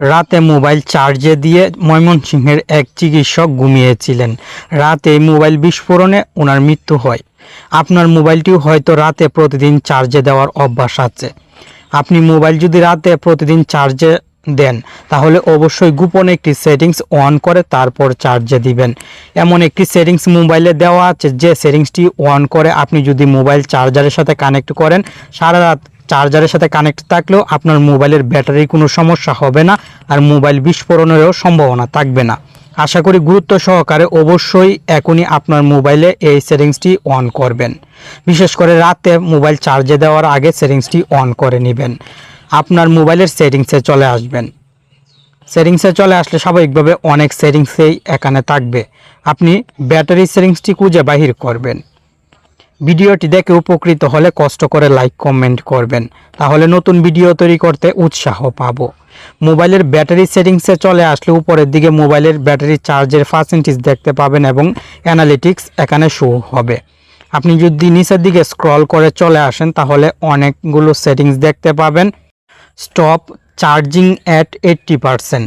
রাতে মোবাইল চার্জে দিয়ে ময়মনসিংহের এক চিকিৎসক ঘুমিয়েছিলেন। রাতে মোবাইল বিস্ফোরণে ওনার মৃত্যু হয়। আপনার মোবাইলটিও হয়তো রাতে প্রতিদিন চার্জে দেওয়ার অভ্যাস আছে। আপনি মোবাইল যদি রাতে প্রতিদিন চার্জে দেন, তাহলে অবশ্যই গোপনে একটি সেটিংস অন করে তারপর চার্জে দিবেন। এমন একটি সেটিংস মোবাইলে দেওয়া আছে, যে সেটিংসটি অন করে আপনি যদি মোবাইল চার্জারের সাথে কানেক্ট করেন, সারা রাত চার্জারের সাথে কানেক্ট থাকলেও আপনার মোবাইলের ব্যাটারির কোনো সমস্যা হবে না আর মোবাইল বিস্ফোরণেরও সম্ভাবনা থাকবে না। আশা করি গুরুত্ব সহকারে অবশ্যই এখনই আপনার মোবাইলে এই সেটিংসটি অন করবেন। বিশেষ করে রাতে মোবাইল চার্জে দেওয়ার আগে সেটিংসটি অন করে নেবেন। আপনার মোবাইলের সেটিংসে চলে আসবেন। সেটিংসে চলে আসলে স্বাভাবিকভাবে অনেক সেটিংসেই এখানে থাকবে। আপনি ব্যাটারি সেটিংসটি খুঁজে বাহির করবেন। ভিডিওটি দেখে উপকৃত হলে কষ্ট করে লাইক, কমেন্ট করবেন। তাহলে নতুন ভিডিও তৈরি করতে উৎসাহ পাবো। মোবাইলের ব্যাটারি সেটিংসে চলে আসলে উপরের দিকে মোবাইলের ব্যাটারি চার্জের পার্সেন্টেজ দেখতে পাবেন এবং অ্যানালিটিক্স এখানে শো হবে। আপনি যদি নিচের দিকে স্ক্রল করে চলে আসেন, তাহলে অনেকগুলো সেটিংস দেখতে পাবেন। Stop charging at eighty percent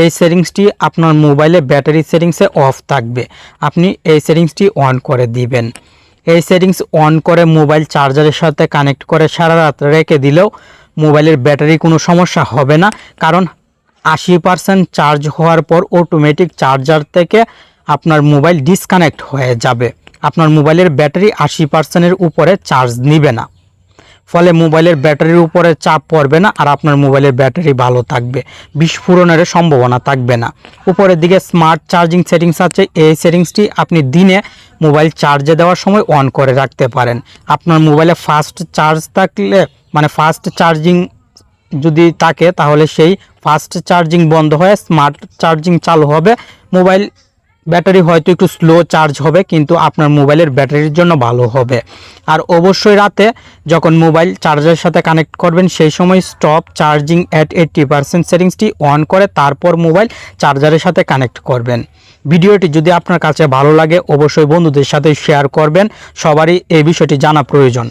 এই সেটিংসটি আপনার মোবাইলে ব্যাটারি সেটিংসে অফ থাকবে। আপনি এই সেটিংসটি অন করে দিবেন। এই সেটিংস অন করে মোবাইল চার্জারের সাথে কানেক্ট করে সারা রাত রেখে দিলেও মোবাইলের ব্যাটারি কোনো সমস্যা হবে না। কারণ আশি পার্সেন্ট চার্জ হওয়ার পর অটোমেটিক চার্জার থেকে আপনার মোবাইল ডিসকানেক্ট হয়ে যাবে। আপনার মোবাইলের ব্যাটারি আশি পার্সেন্টের উপরে চার্জ নিবে না। ফলে মোবাইলের ব্যাটারির উপরে চাপ পড়বে না আর আপনার মোবাইলের ব্যাটারি ভালো থাকবে। বিস্ফোরণের সম্ভাবনা থাকবে না। উপরের দিকে স্মার্ট চার্জিং সেটিংস আছে। এই সেটিংসটি আপনি দিনে মোবাইল চার্জে দেওয়ার সময় অন করে রাখতে পারেন। আপনার মোবাইলে ফাস্ট চার্জ থাকলে মানে ফাস্ট চার্জিং যদি থাকে তাহলে সেই ফাস্ট চার্জিং বন্ধ হয়ে স্মার্ট চার্জিং চালু হবে। মোবাইল ব্যাটারি হয়তো একটু স্লো চার্জ হবে, কিন্তু আপনার মোবাইলের ব্যাটারির জন্য ভালো হবে। আর অবশ্যই রাতে যখন মোবাইল চার্জারের সাথে কানেক্ট করবেন, সেই সময় stop charging at eighty percent সেটিংসটি on করে তারপর মোবাইল চার্জারের সাথে কানেক্ট করবেন। ভিডিওটি যদি আপনার কাছে ভালো লাগে, অবশ্যই বন্ধুদের সাথে শেয়ার করবেন। সবারই এই বিষয়টি জানা প্রয়োজন।